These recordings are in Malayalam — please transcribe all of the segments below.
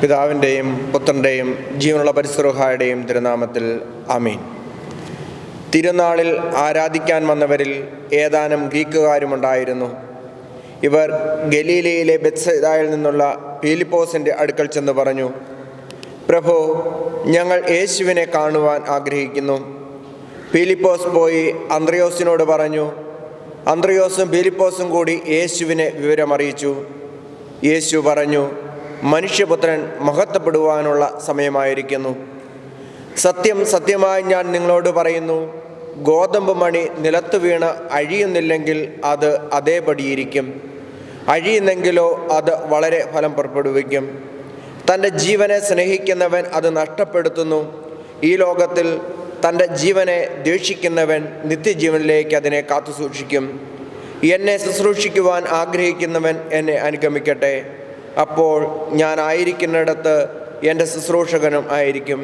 പിതാവിന്റെയും പുത്രന്റെയും ജീവനുള്ള പരിസരഹായുടെയും തിരുനാമത്തിൽ അമീൻ തിരുനാളിൽ ആരാധിക്കാൻ വന്നവരിൽ ഏതാനും ഗ്രീക്കുകാരുമുണ്ടായിരുന്നു. ഇവർ ഗലീലയിലെ ബെത്സായിൽ നിന്നുള്ള പീലിപ്പോസിന്റെ അടുക്കൽ ചെന്ന് പറഞ്ഞു പ്രഭു ഞങ്ങൾ യേശുവിനെ കാണുവാൻ ആഗ്രഹിക്കുന്നു. പീലിപ്പോസ് പോയി അന്ത്രയോസിനോട് പറഞ്ഞു അന്ത്രയോസും പീലിപ്പോസും കൂടി യേശുവിനെ വിവരമറിയിച്ചു. യേശു പറഞ്ഞു മനുഷ്യപുത്രൻ മഹത്വപ്പെടുവാനുള്ള സമയമായിരിക്കുന്നു. സത്യം സത്യമായി ഞാൻ നിങ്ങളോട് പറയുന്നു. ഗോതമ്പ് മണി നിലത്ത് വീണ് അഴിയുന്നില്ലെങ്കിൽ അത് അതേപടിയിരിക്കും. അഴിയുന്നെങ്കിലോ അത് വളരെ ഫലം പുറപ്പെടുവിക്കും. തന്റെ ജീവനെ സ്നേഹിക്കുന്നവൻ അത് നഷ്ടപ്പെടുത്തുന്നു. ഈ ലോകത്തിൽ തന്റെ ജീവനെ ദ്വേഷിക്കുന്നവൻ നിത്യജീവനിലേക്ക് അതിനെ കാത്തുസൂക്ഷിക്കും. എന്നെ ശുശ്രൂഷിക്കുവാൻ ആഗ്രഹിക്കുന്നവൻ എന്നെ അനുഗമിക്കട്ടെ. അപ്പോൾ ഞാൻ ആയിരിക്കുന്നിടത്ത് എന്റെ ശുശ്രൂഷകനും ആയിരിക്കും.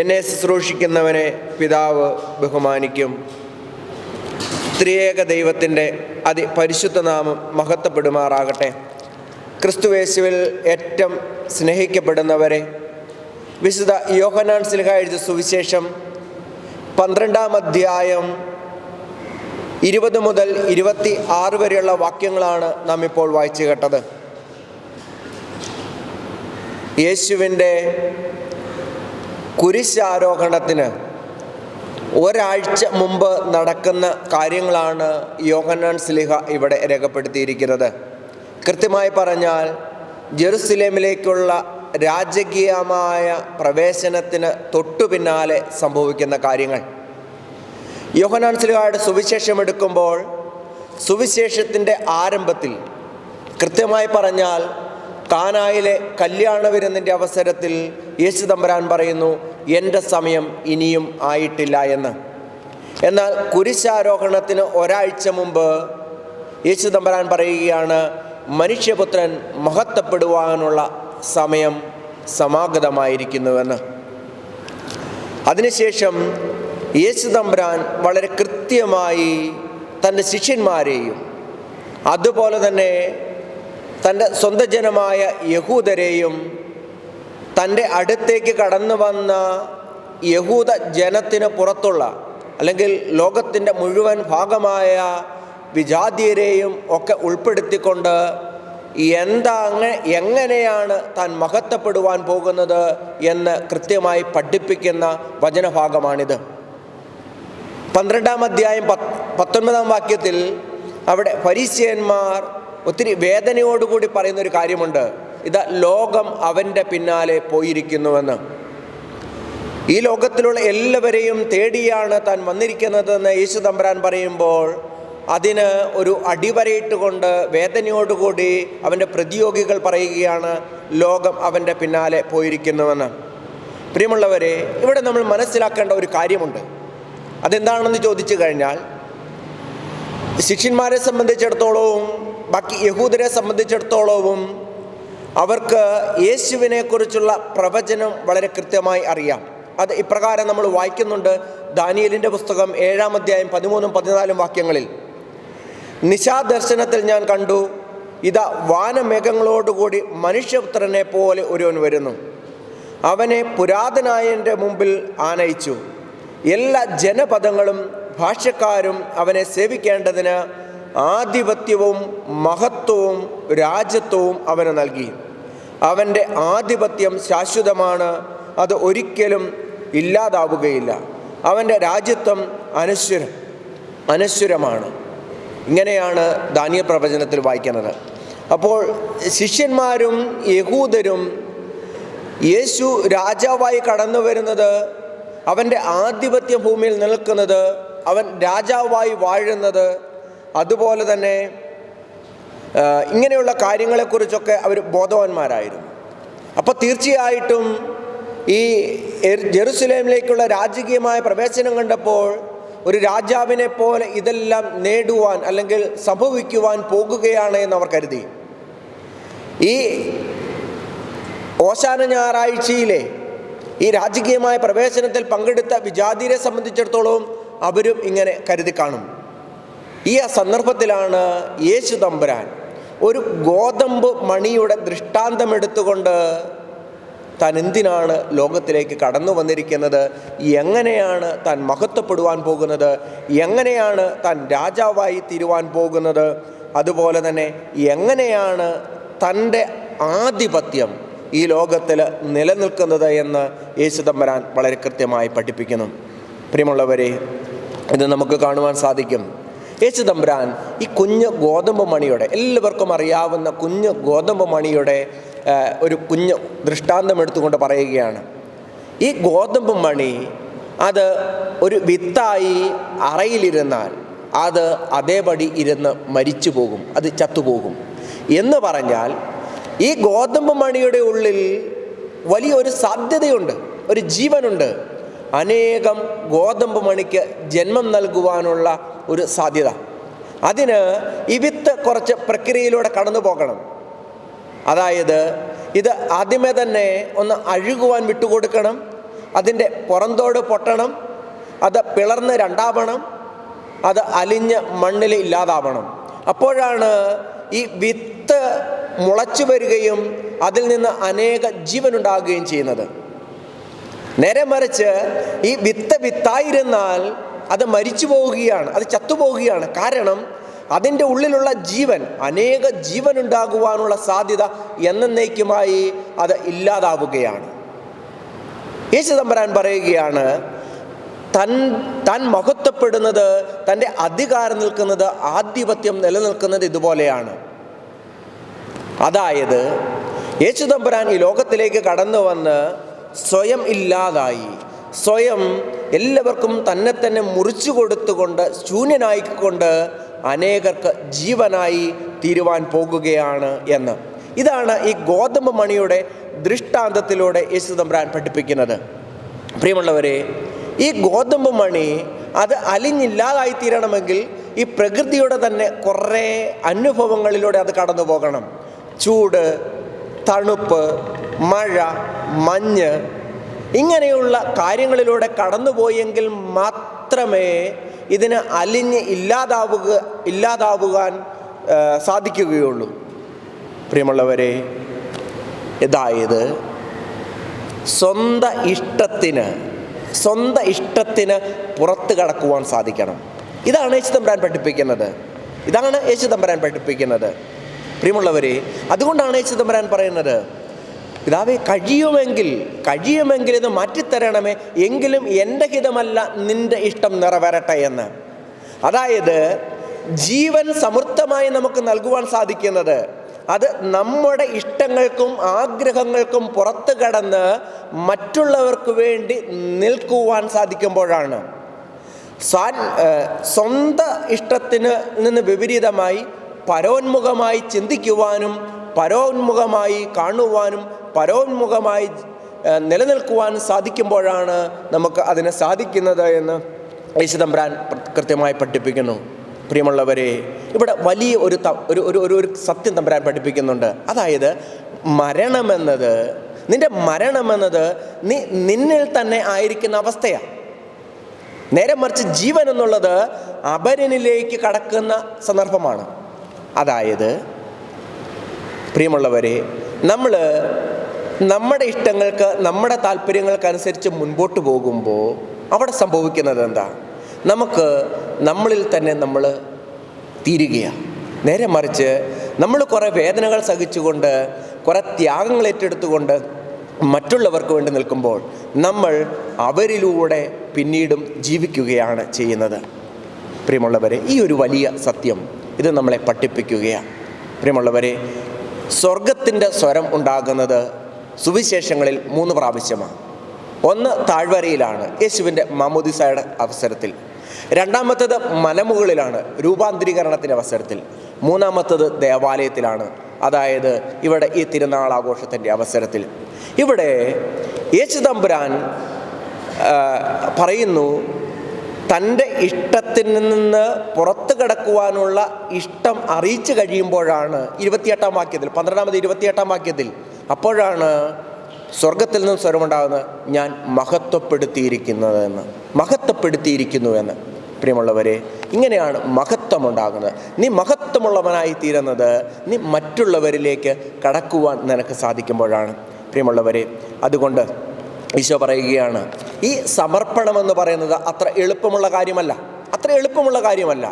എന്നെ ശുശ്രൂഷിക്കുന്നവനെ പിതാവ് ബഹുമാനിക്കും. ത്രിയേക ദൈവത്തിന്റെ അതിപരിശുദ്ധ നാമം മഹത്വപ്പെടുമാറാകട്ടെ. ക്രിസ്തുവേശുവിൽ ഏറ്റവും സ്നേഹിക്കപ്പെടുന്നവരെ വിശുദ്ധ യോഹനാൻ സിൽഹ എഴുതിയ സുവിശേഷം പന്ത്രണ്ടാം അധ്യായം ഇരുപത് മുതൽ ഇരുപത്തി ആറ് വരെയുള്ള വാക്യങ്ങളാണ് നാം ഇപ്പോൾ വായിച്ചു കേട്ടത്. യേശുവിന്റെ കുരിശാരോഹണത്തിന് ഒരാഴ്ച മുമ്പ് നടക്കുന്ന കാര്യങ്ങളാണ് യോഹന്നാൻ സ്ലിഹ ഇവിടെ രേഖപ്പെടുത്തിയിരിക്കുന്നത്. കൃത്യമായി പറഞ്ഞാൽ ജെറുസലേമിലേക്കുള്ള രാജകീയമായ പ്രവേശനത്തിന് തൊട്ടു പിന്നാലെ സംഭവിക്കുന്ന കാര്യങ്ങൾ. യോഹനാൻ സ്ലിഹയുടെ സുവിശേഷം എടുക്കുമ്പോൾ സുവിശേഷത്തിന്റെ ആരംഭത്തിൽ കൃത്യമായി പറഞ്ഞാൽ കാനായിലെ കല്യാണ വിരുന്നിന്റെ അവസരത്തിൽ യേശു തമ്പരാൻ പറയുന്നു എന്റെ സമയം ഇനിയും ആയിട്ടില്ല എന്ന്. എന്നാൽ കുരിശാരോഹണത്തിന് ഒരാഴ്ച മുമ്പ് യേശു തമ്പരാൻ പറയുകയാണ് മനുഷ്യപുത്രൻ മഹത്വപ്പെടുവാനുള്ള സമയം സമാഗതമായിരിക്കുന്നുവെന്ന്. അതിനുശേഷം യേശു തമ്പുരാൻ വളരെ കൃത്യമായി തന്റെ ശിഷ്യന്മാരെയും അതുപോലെ തന്നെ തന്റെ സ്വന്തം ജനമായ യഹൂദരെയും തന്റെ അടുത്തേക്ക് കടന്നു വന്ന യഹൂദ ജനത്തിന് പുറത്തുള്ള അല്ലെങ്കിൽ ലോകത്തിന്റെ മുഴുവൻ ഭാഗമായ വിജാതീയരെയും ഒക്കെ ഉൾപ്പെടുത്തിക്കൊണ്ട് എന്താ അങ്ങനെ എങ്ങനെയാണ് താൻ മഹത്വപ്പെടുവാൻ പോകുന്നത് എന്ന് കൃത്യമായി പഠിപ്പിക്കുന്ന വചനഭാഗമാണിത്. പന്ത്രണ്ടാം അധ്യായം പത്ത് പത്തൊൻപതാം വാക്യത്തിൽ അവിടെ പരീസ്യന്മാർ ഒത്തിരി വേദനയോടുകൂടി പറയുന്ന ഒരു കാര്യമുണ്ട്. ഇത് ലോകം അവന്റെ പിന്നാലെ പോയിരിക്കുന്നുവെന്ന്. ഈ ലോകത്തിലുള്ള എല്ലാവരെയും തേടിയാണ് താൻ വന്നിരിക്കുന്നതെന്ന് യേശു തമ്പുരാൻ പറയുമ്പോൾ അതിന് ഒരു അടിവരയിട്ടുകൊണ്ട് വേദനയോടുകൂടി അവന്റെ പ്രതിയോഗികൾ പറയുകയാണ് ലോകം അവന്റെ പിന്നാലെ പോയിരിക്കുന്നുവെന്ന്. പ്രിയമുള്ളവരെ ഇവിടെ നമ്മൾ മനസ്സിലാക്കേണ്ട ഒരു കാര്യമുണ്ട്. അതെന്താണെന്ന് ചോദിച്ചു കഴിഞ്ഞാൽ ശിഷ്യന്മാരെ സംബന്ധിച്ചിടത്തോളവും ബാക്കി യഹൂദരെ സംബന്ധിച്ചിടത്തോളവും അവർക്ക് യേശുവിനെക്കുറിച്ചുള്ള പ്രവചനം വളരെ കൃത്യമായി അറിയാം. അത് ഇപ്രകാരം നമ്മൾ വായിക്കുന്നുണ്ട് ദാനിയലിന്റെ പുസ്തകം ഏഴാം അധ്യായം പതിമൂന്നും പതിനാലും വാക്യങ്ങളിൽ. നിശാദർശനത്തിൽ ഞാൻ കണ്ടു ഇതാ വാനമേഘങ്ങളോടുകൂടി മനുഷ്യപുത്രനെ പോലെ ഒരുവൻ വരുന്നു. അവനെ പുരാതനായന്റെ മുമ്പിൽ ആനയിച്ചു. എല്ലാ ജനപദങ്ങളും ഭാഷക്കാരും അവനെ സേവിക്കേണ്ടതിന് ആധിപത്യവും മഹത്വവും രാജ്യത്വവും അവന് നൽകി. അവന്റെ ആധിപത്യം ശാശ്വതമാണ് അത് ഒരിക്കലും ഇല്ലാതാവുകയില്ല. അവന്റെ രാജ്യത്വം അനശ്വരം അനശ്വരമാണ്. ഇങ്ങനെയാണ് ദാനിയ പ്രവചനത്തിൽ വായിക്കുന്നത്. അപ്പോൾ ശിഷ്യന്മാരും യഹൂദരും യേശു രാജാവായി കടന്നു വരുന്നത് അവന്റെ ആധിപത്യ ഭൂമിയിൽ നിൽക്കുന്നത് അവൻ രാജാവായി വാഴുന്നത് അതുപോലെ തന്നെ ഇങ്ങനെയുള്ള കാര്യങ്ങളെക്കുറിച്ചൊക്കെ അവർ ബോധവാന്മാരായിരുന്നു. അപ്പോൾ തീർച്ചയായിട്ടും ഈ ജെറുസലേമിലേക്കുള്ള രാജകീയമായ പ്രവേശനം കണ്ടപ്പോൾ ഒരു രാജാവിനെ പോലെ ഇതെല്ലാം നേടുവാൻ അല്ലെങ്കിൽ സംഭവിക്കുവാൻ പോകുകയാണ് എന്ന് അവർ കരുതി. ഈ ഓശാന ഞായറാഴ്ചയിലെ ഈ രാജകീയമായ പ്രവേശനത്തിൽ പങ്കെടുത്ത വിജാതിരെ സംബന്ധിച്ചിടത്തോളം അവരും ഇങ്ങനെ കരുതി കാണും. ഈ സന്ദർഭത്തിലാണ് യേശു തമ്പുരാൻ ഒരു ഗോതമ്പ് മണിയുടെ ദൃഷ്ടാന്തം എടുത്തുകൊണ്ട് താൻ എന്തിനാണ് ലോകത്തിലേക്ക് കടന്നു വന്നിരിക്കുന്നത്? എങ്ങനെയാണ് താൻ മഹത്വപ്പെടുവാൻ പോകുന്നത്? എങ്ങനെയാണ് താൻ രാജാവായി തീരുവാൻ പോകുന്നത്? അതുപോലെ തന്നെ എങ്ങനെയാണ് തന്റെ ആധിപത്യം ഈ ലോകത്തിൽ നിലനിൽക്കുന്നത് എന്ന് യേശു തമ്പരാൻ വളരെ കൃത്യമായി പഠിപ്പിക്കുന്നു. പ്രിയമുള്ളവരെ ഇത് നമുക്ക് കാണുവാൻ സാധിക്കും. യേശു തമ്പുരാൻ ഈ കുഞ്ഞ് ഗോതമ്പ് മണിയുടെ എല്ലാവർക്കും അറിയാവുന്ന കുഞ്ഞ് ഗോതമ്പ് മണിയുടെ ഒരു കുഞ്ഞ് ദൃഷ്ടാന്തം എടുത്തുകൊണ്ട് പറയുകയാണ്. ഈ ഗോതമ്പ് മണി അത് ഒരു വിത്തായി അറയിലിരുന്നാൽ അത് അതേപടി ഇരുന്ന് മരിച്ചു പോകും അത് ചത്തുപോകും എന്ന് പറഞ്ഞാൽ ഈ ഗോതമ്പ് മണിയുടെ ഉള്ളിൽ വലിയൊരു സാധ്യതയുണ്ട് ഒരു ജീവനുണ്ട്. അനേകം ഗോതമ്പ് മണിക്ക് ജന്മം നൽകുവാനുള്ള ഒരു സാധ്യത. അതിന് ഈ വിത്ത് കുറച്ച് പ്രക്രിയയിലൂടെ കടന്നു പോകണം. അതായത് ഇത് ആദ്യമേ തന്നെ ഒന്ന് അഴുകുവാൻ വിട്ടുകൊടുക്കണം. അതിന്റെ പുറന്തോട് പൊട്ടണം. അത് പിളർന്ന് രണ്ടാവണം. അത് അലിഞ്ഞ് മണ്ണിൽ ഇല്ലാതാവണം. അപ്പോഴാണ് ഈ വിത്ത് മുളച്ചു വരികയും അതിൽ നിന്ന് അനേക ജീവനുണ്ടാകുകയും ചെയ്യുന്നത്. നേരെ മറിച്ച് ഈ വിത്ത് വിത്തായിരുന്നാൽ അത് മരിച്ചു പോവുകയാണ് അത് ചത്തുപോവുകയാണ് കാരണം അതിന്റെ ഉള്ളിലുള്ള ജീവൻ അനേക ജീവൻ ഉണ്ടാകുവാനുള്ള സാധ്യത എന്നേക്കുമായി അത് ഇല്ലാതാവുകയാണ്. യേശു തമ്പരാൻ പറയുകയാണ് തൻ താൻ മഹത്വപ്പെടുന്നത് തന്റെ അധികാരം നിൽക്കുന്നത് ആധിപത്യം നിലനിൽക്കുന്നത് ഇതുപോലെയാണ്. അതായത് യേശുദമ്പുരാൻ ഈ ലോകത്തിലേക്ക് കടന്നു വന്ന് സ്വയം ഇല്ലാതായി. സ്വയം എല്ലാവർക്കും തന്നെ തന്നെ മുറിച്ചു കൊടുത്തുകൊണ്ട് ശൂന്യനായിക്കൊണ്ട് അനേകർക്ക് ജീവനായി തീരുവാൻ പോകുകയാണ് എന്ന്. ഇതാണ് ഈ ഗോതമ്പ് മണിയുടെ ദൃഷ്ടാന്തത്തിലൂടെ യേശു പഠിപ്പിക്കുന്നത്. പ്രിയമുള്ളവരെ ഈ ഗോതമ്പ് മണി അത് അലിഞ്ഞില്ലാതായി തീരണമെങ്കിൽ ഈ പ്രകൃതിയുടെ തന്നെ കുറേ അനുഭവങ്ങളിലൂടെ അത് കടന്നു പോകണം. ചൂട് തണുപ്പ് മഴ മഞ്ഞ് ഇങ്ങനെയുള്ള കാര്യങ്ങളിലൂടെ കടന്നുപോയെങ്കിൽ മാത്രമേ ഇതിന് അലിഞ്ഞ് ഇല്ലാതാവുക ഇല്ലാതാവുവാൻ സാധിക്കുകയുള്ളൂ. പ്രിയമുള്ളവരെ ഇതായത് സ്വന്തം ഇഷ്ടത്തിന് സ്വന്തം ഇഷ്ടത്തിന് പുറത്ത് കടക്കുവാൻ സാധിക്കണം. ഇതാണ് യേശു തമ്പുരാൻ പഠിപ്പിക്കുന്നത്. ഇതാണ് യേശു തമ്പുരാൻ പഠിപ്പിക്കുന്നത്. പ്രിയമുള്ളവരെ അതുകൊണ്ടാണ് യേശു തമ്പുരാൻ പറയുന്നത്. പിതാവെ കഴിയുമെങ്കിൽ കഴിയുമെങ്കിൽ ഇത് മാറ്റിത്തരണമേ എങ്കിലും എന്റെ ഹിതമല്ല നിന്റെ ഇഷ്ടം നിറവേറട്ടെ എന്ന്. അതായത് ജീവൻ സമൃദ്ധമായി നമുക്ക് നൽകുവാൻ സാധിക്കുന്നത് അത് നമ്മുടെ ഇഷ്ടങ്ങൾക്കും ആഗ്രഹങ്ങൾക്കും പുറത്തു കടന്ന് മറ്റുള്ളവർക്ക് വേണ്ടി നിൽക്കുവാൻ സാധിക്കുമ്പോഴാണ്. സ്വാൻ സ്വന്ത ഇഷ്ടത്തിന് നിന്ന് വിപരീതമായി പരോന്മുഖമായി ചിന്തിക്കുവാനും പരോന്മുഖമായി കാണുവാനും പരോന്മുഖമായി നിലനിൽക്കുവാൻ സാധിക്കുമ്പോഴാണ് നമുക്ക് അതിനെ സാധിക്കുന്നത് എന്ന് യേശുദമ്പരാൻ കൃത്യമായി പഠിപ്പിക്കുന്നു. പ്രിയമുള്ളവരെ ഇവിടെ വലിയ ഒരു ഒരു ഒരു ഒരു സത്യം തമ്പരാൻ പഠിപ്പിക്കുന്നുണ്ട്. അതായത് മരണമെന്നത് നിന്റെ മരണമെന്നത് നീ നിന്നിൽ തന്നെ ആയിരിക്കുന്ന അവസ്ഥയാണ് നേരെ മറിച്ച് ജീവൻ എന്നുള്ളത് അപരനിലേക്ക് കടക്കുന്ന സന്ദർഭമാണ്. അതായത് പ്രിയമുള്ളവരെ നമ്മൾ നമ്മുടെ ഇഷ്ടങ്ങൾക്ക് നമ്മുടെ താല്പര്യങ്ങൾക്കനുസരിച്ച് മുൻപോട്ട് പോകുമ്പോൾ അവിടെ സംഭവിക്കുന്നത് എന്താ നമുക്ക് നമ്മളിൽ തന്നെ നമ്മൾ തീരുകയാണ്. നേരെ മറിച്ച് നമ്മൾ കുറേ വേദനകൾ സഹിച്ചുകൊണ്ട് കുറേ ത്യാഗങ്ങൾ ഏറ്റെടുത്തുകൊണ്ട് മറ്റുള്ളവർക്ക് വേണ്ടി നിൽക്കുമ്പോൾ നമ്മൾ അവരിലൂടെ പിന്നീടും ജീവിക്കുകയാണ് ചെയ്യുന്നത്. പ്രിയമുള്ളവരെ ഈ ഒരു വലിയ സത്യം ഇത് നമ്മളെ പഠിപ്പിക്കുകയാണ്. പ്രിയമുള്ളവരെ സ്വർഗത്തിന്റെ സ്വരം ഉണ്ടാകുന്നത് സുവിശേഷങ്ങളിൽ മൂന്ന് പ്രാവശ്യമാണ്. ഒന്ന് താഴ്വരയിലാണ് യേശുവിന്റെ മാമോദിസായുടെ അവസരത്തിൽ. രണ്ടാമത്തത് മലമുകളിലാണ് രൂപാന്തരീകരണത്തിന്റെ അവസരത്തിൽ. മൂന്നാമത്തത് ദേവാലയത്തിലാണ് അതായത് ഇവിടെ ഈ തിരുനാൾ ആഘോഷത്തിന്റെ അവസരത്തിൽ. ഇവിടെ യേശു തമ്പുരാൻ പറയുന്നു തന്റെ ഇഷ്ടത്തിൽ നിന്ന് പുറത്തു കിടക്കുവാനുള്ള ഇഷ്ടം അറിയിച്ചു കഴിയുമ്പോഴാണ് ഇരുപത്തിയെട്ടാം വാക്യത്തിൽ പന്ത്രണ്ടാമത് ഇരുപത്തിയെട്ടാം വാക്യത്തിൽ അപ്പോഴാണ് സ്വർഗത്തിൽ നിന്ന് സ്വരമുണ്ടാകുന്നത് ഞാൻ മഹത്വപ്പെടുത്തിയിരിക്കുന്നത് എന്ന് മഹത്വപ്പെടുത്തിയിരിക്കുന്നു എന്ന് പ്രിയമുള്ളവരെ ഇങ്ങനെയാണ് മഹത്വം ഉണ്ടാകുന്നത് നീ മഹത്വമുള്ളവനായി തീരുന്നത് നീ മറ്റുള്ളവരിലേക്ക് കടക്കുവാൻ നിനക്ക് സാധിക്കുമ്പോഴാണ്. പ്രിയമുള്ളവരെ അതുകൊണ്ട് ഈശോ പറയുകയാണ് ഈ സമർപ്പണമെന്ന് പറയുന്നത് അത്ര എളുപ്പമുള്ള കാര്യമല്ല. അത്ര എളുപ്പമുള്ള കാര്യമല്ല.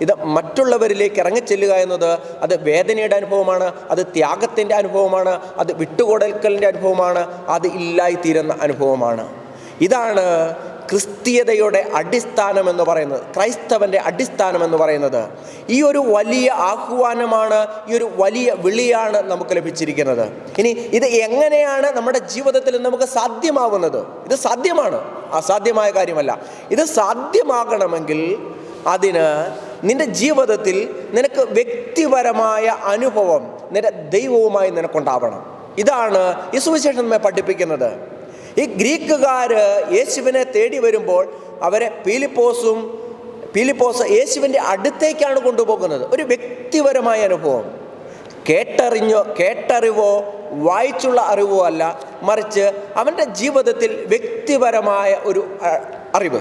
ഇത് മറ്റുള്ളവരിലേക്ക് ഇറങ്ങിച്ചെല്ലുക എന്നത് അത് വേദനയുടെ അനുഭവമാണ് അത് ത്യാഗത്തിന്റെ അനുഭവമാണ് അത് വിട്ടുകൊടൽക്കലിന്റെ അനുഭവമാണ് അത് ഇല്ലായിത്തീരുന്ന അനുഭവമാണ്. ഇതാണ് ക്രിസ്തീയതയുടെ അടിസ്ഥാനം എന്ന് പറയുന്നത് ക്രൈസ്തവന്റെ അടിസ്ഥാനം എന്ന് പറയുന്നത്. ഈ ഒരു വലിയ ആഹ്വാനമാണ് ഈ ഒരു വലിയ വിളിയാണ് നമുക്ക് ലഭിച്ചിരിക്കുന്നത്. ഇനി ഇത് എങ്ങനെയാണ് നമ്മുടെ ജീവിതത്തിൽ നമുക്ക് സാധ്യമാവുന്നത്? ഇത് സാധ്യമാണ്. അസാധ്യമായ കാര്യമല്ല. ഇത് സാധ്യമാകണമെങ്കിൽ അതിന് നിന്റെ ജീവിതത്തിൽ നിനക്ക് വ്യക്തിപരമായ അനുഭവം നിന്റെ ദൈവവുമായി നിനക്കുണ്ടാവണം. ഇതാണ് ഈ സുവിശേഷം നമ്മെ പഠിപ്പിക്കുന്നത്. ഈ ഗ്രീക്കുകാർ യേശുവിനെ തേടി വരുമ്പോൾ അവരെ പീലിപ്പോസും പീലിപ്പോസ് യേശുവിന്റെ അടുത്തേക്കാണ് കൊണ്ടുപോകുന്നത്. ഒരു വ്യക്തിപരമായ അനുഭവം. കേട്ടറിഞ്ഞോ കേട്ടറിവോ വായിച്ചുള്ള അറിവോ അല്ല മറിച്ച് അവന്റെ ജീവിതത്തിൽ വ്യക്തിപരമായ ഒരു അറിവ്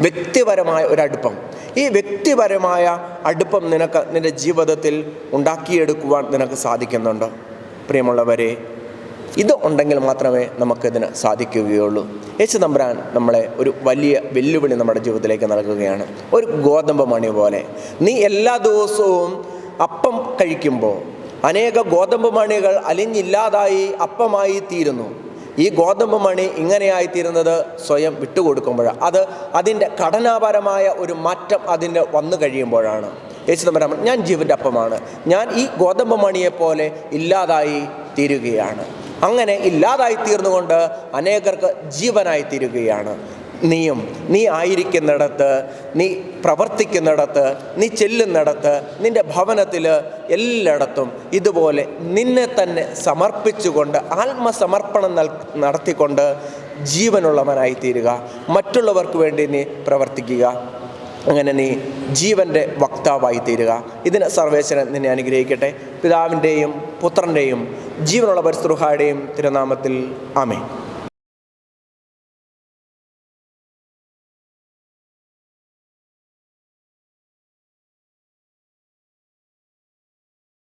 വ്യക്തിപരമായ ഒരു അടുപ്പം. ഈ വ്യക്തിപരമായ അടുപ്പം നിനക്ക് നിന്റെ ജീവിതത്തിൽ ഉണ്ടാക്കിയെടുക്കുവാൻ നിനക്ക് സാധിക്കുന്നുണ്ടോ? പ്രിയമുള്ളവരെ ഇത് ഉണ്ടെങ്കിൽ മാത്രമേ നമുക്കിതിന് സാധിക്കുകയുള്ളൂ. യേശു തമ്പുരാൻ നമ്മളെ ഒരു വലിയ വെല്ലുവിളി നമ്മുടെ ജീവിതത്തിലേക്ക് നൽകുകയാണ്. ഒരു ഗോതമ്പ് മണി പോലെ. നീ എല്ലാ ദിവസവും അപ്പം കഴിക്കുമ്പോൾ അനേക ഗോതമ്പ് മണികൾ അലിഞ്ഞില്ലാതായി അപ്പമായി തീരുന്നു ഈ ഗോതമ്പ് മണി ഇങ്ങനെയായിത്തീരുന്നത് സ്വയം വിട്ടുകൊടുക്കുമ്പോഴാണ് അത് അതിന്റെ ഘടനാപരമായ ഒരു മാറ്റം അതിന്റെ വന്നു കഴിയുമ്പോഴാണ്. യേശു തമ്പുരാൻ ഞാൻ ജീവന്റെ അപ്പമാണ്. ഞാൻ ഈ ഗോതമ്പ് മണിയെപ്പോലെ ഇല്ലാതായി തീരുകയാണ്. അങ്ങനെ ഇല്ലാതായി തീർന്നുകൊണ്ട് അനേകർക്ക് ജീവനായി തീരുകയാണ്. നീയും. നീ ആയിരിക്കുന്നിടത്ത് നീ പ്രവർത്തിക്കുന്നിടത്ത് നീ ചെല്ലുന്നിടത്ത് നിന്റെ ഭവനത്തിൽ എല്ലായിടത്തും ഇതുപോലെ നിന്നെ തന്നെ സമർപ്പിച്ചുകൊണ്ട് ആത്മസമർപ്പണം നൽ നടത്തിക്കൊണ്ട് ജീവനുള്ളവനായി തീരുക മറ്റുള്ളവർക്ക് വേണ്ടി നീ പ്രവർത്തിക്കുക. അങ്ങനെ നീ ജീവന്റെ വക്താവായി തീരുക ഇതിന് സർവേശ്വരൻ നിന്നെ അനുഗ്രഹിക്കട്ടെ. പിതാവിന്റെയും പുത്രന്റെയും ജീവനുള്ള പരിസ്ഥുഹായുടെയും തിരുനാമത്തിൽ ആമേ